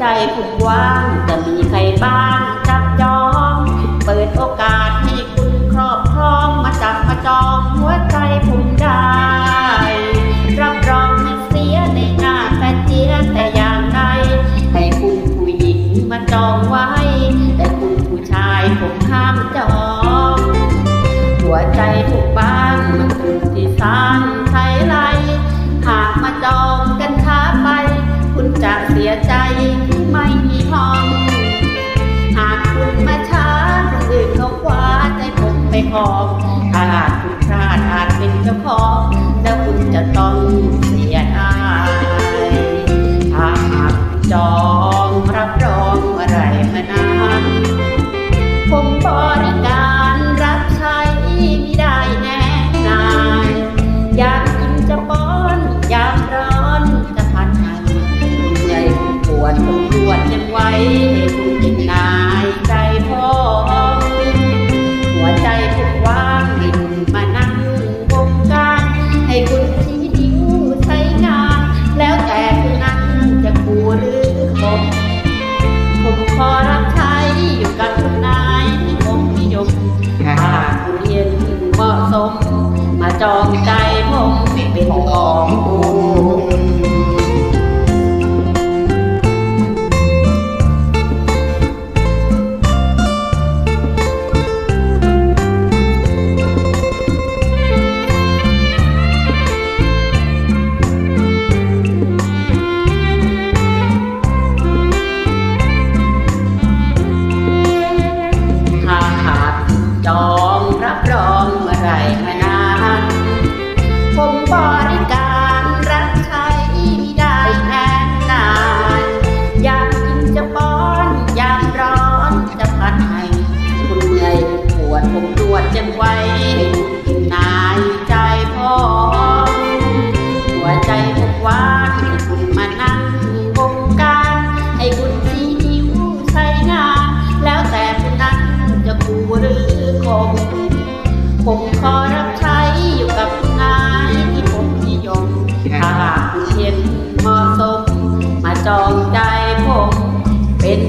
ใจผูกว่างจะมีใครบ้างจับจอง เปิดโอกาสให้คุณครอบครองมาจับมาจองหัวใจผมได้รับรองไม่เสียในหน้าแต่เจียแต่อย่างใดให้คุณผู้หญิงมาจองไว้ แต่คุณผู้ชายผมห้ามจอง หัวใจทุก ผมไปครองถ้าหากคุณพลาดอาจเป็นเจ้าของแล้วคุณจะต้องเสียดายถ้าหากจองรับรองอะไรมานานผมบริการรับใช้ไม่ได้แน่นายอยากกินจะป้อนอยากร้อนจะพันให้เหนื่อยปวดผมปวดยังไว้ ใจผมว่างให้คุณมานั่งวงการให้คุณชี้นิ้วใช้งาน แล้วแต่คุณนั้นจะกูหรือคมผมขอรับใช้อยู่กับคุณนายที่ผมนิยมถ้าคุณเห็นเหมาะสมมาจองใจ รับใช้อยู่กับนายที่ผมนิยมถ้าหากเห็นเหมาะสมมาจองใจผมเป็น